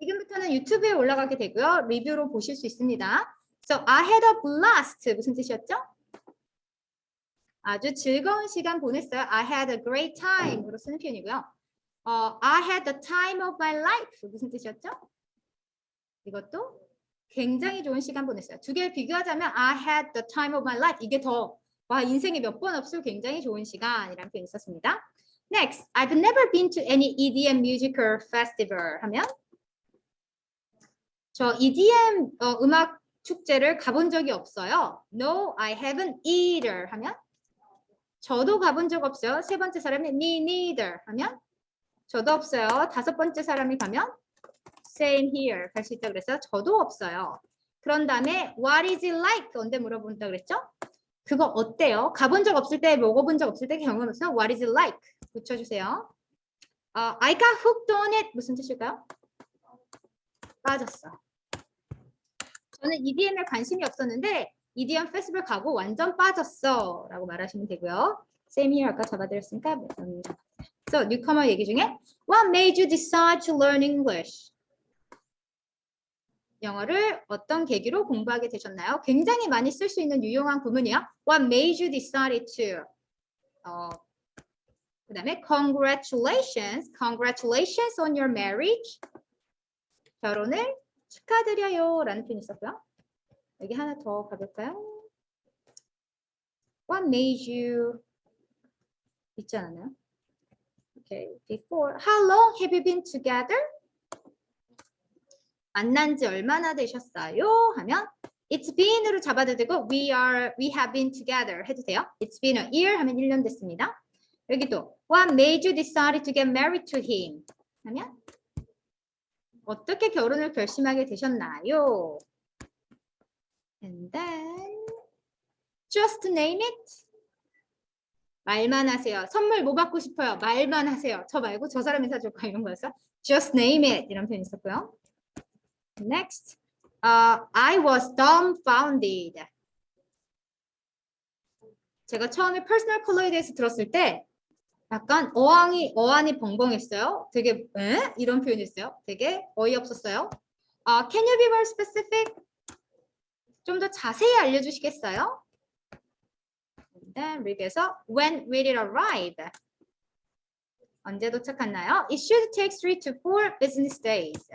지금부터는 유튜브에 올라가게 되고요. 리뷰로 보실 수 있습니다. So I had a blast. 무슨 뜻이었죠? 아주 즐거운 시간 보냈어요. I had a great time으로 쓰는 표현이고요. 어, I had the time of my life. 무슨 뜻이었죠? 이것도 굉장히 좋은 시간 보냈어요. 두 개를 비교하자면 I had the time of my life. 이게 더 와, 인생에 몇 번 없을 굉장히 좋은 시간이라는 표현이 있었습니다. Next, I've never been to any EDM musical festival 하면 저 EDM 어, 음악 축제를 가본 적이 없어요. No, I haven't either 하면 저도 가본 적 없어요. 세 번째 사람이 me neither 하면 저도 없어요. 다섯 번째 사람이 가면 same here 갈 수 있다 그래서 저도 없어요. 그런 다음에 what is it like 언제 물어본다 그랬죠? 그거 어때요? 가본 적 없을 때 먹어본 적 없을 때 경험 없어요. what is it like 붙여주세요. 어, I got hooked on it 무슨 뜻일까요? 빠졌어. 저는 EDM에 관심이 없었는데 EDM 페스티벌 가고 완전 빠졌어 라고 말하시면 되고요. Same here 아까 잡아드렸으니까 음, So newcomer 얘기 중에 What made you decide to learn English? 영어를 어떤 계기로 공부하게 되셨나요? 굉장히 많이 쓸 수 있는 유용한 구문이요. What made you decide to? 어, 그 다음에 congratulations, congratulations on your marriage. 결혼을 축하드려요 라는 표현이 있었고요. 여기 하나 더 가볼까요? What made you 있지 않았나요? Okay, before. How long have you been together? 만난 지 얼마나 되셨어요? 하면 It's been으로 잡아도 되고 We are, we have been together 해도 돼요. It's been a year 하면 1년 됐습니다. 여기도 What made you decide to get married to him? 하면 어떻게 결혼을 결심하게 되셨나요? And then just name it. 말만 하세요. 선물 뭐 받고 싶어요? 말만 하세요. 저 말고 저 사람이 사줄까 이런 거였어. Just name it 이런 표현이 있었고요. Next, uh, I was dumbfounded. 제가 처음에 personal color에 대해서 들었을 때 약간 어항이 어안이 벙벙했어요. 되게 에? 이런 표현이었어요. 되게 어이없었어요. 아, can you be more specific? 좀 더 자세히 알려주시겠어요? read에서 when will it arrive? 언제 도착하나요? It should take three to four business days.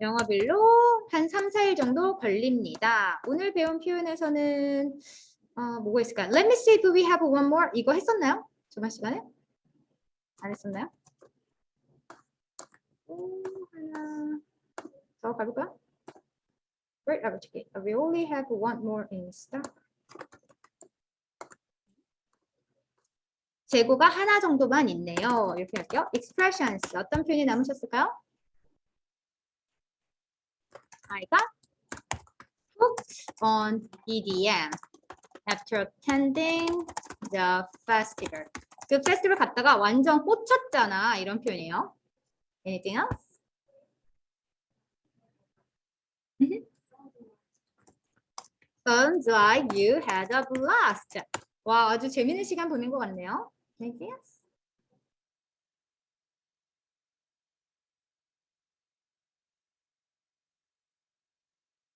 영업일로 한 3, 4일 정도 걸립니다. 오늘 배운 표현에서는 어, 뭐가 있을까요? Let me see, do we have one more? 이거 했었나요? 저번 시간에? 안 했었나요? 오, 하나 더 가볼까요? Great opportunity. We only have one more in stock. 재고가 하나 정도만 있네요. 이렇게 할게요. expressions 어떤 표현이 남으셨을까요? I got hooked on EDM after attending the festival. 그 페스티벌 갔다가 완전 꽂혔잖아. 이런 표현이에요. Anything else? Sounds like you had a blast. 와, 아주 재밌는 시간 보낸 것 같네요. Anything else?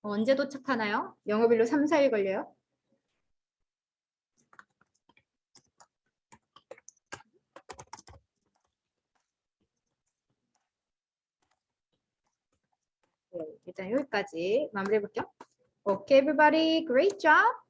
언제 도착하나요? 영업일로 3, 4일 걸려요? 일단 여기까지 마무리해 볼게요. Okay, everybody, great job.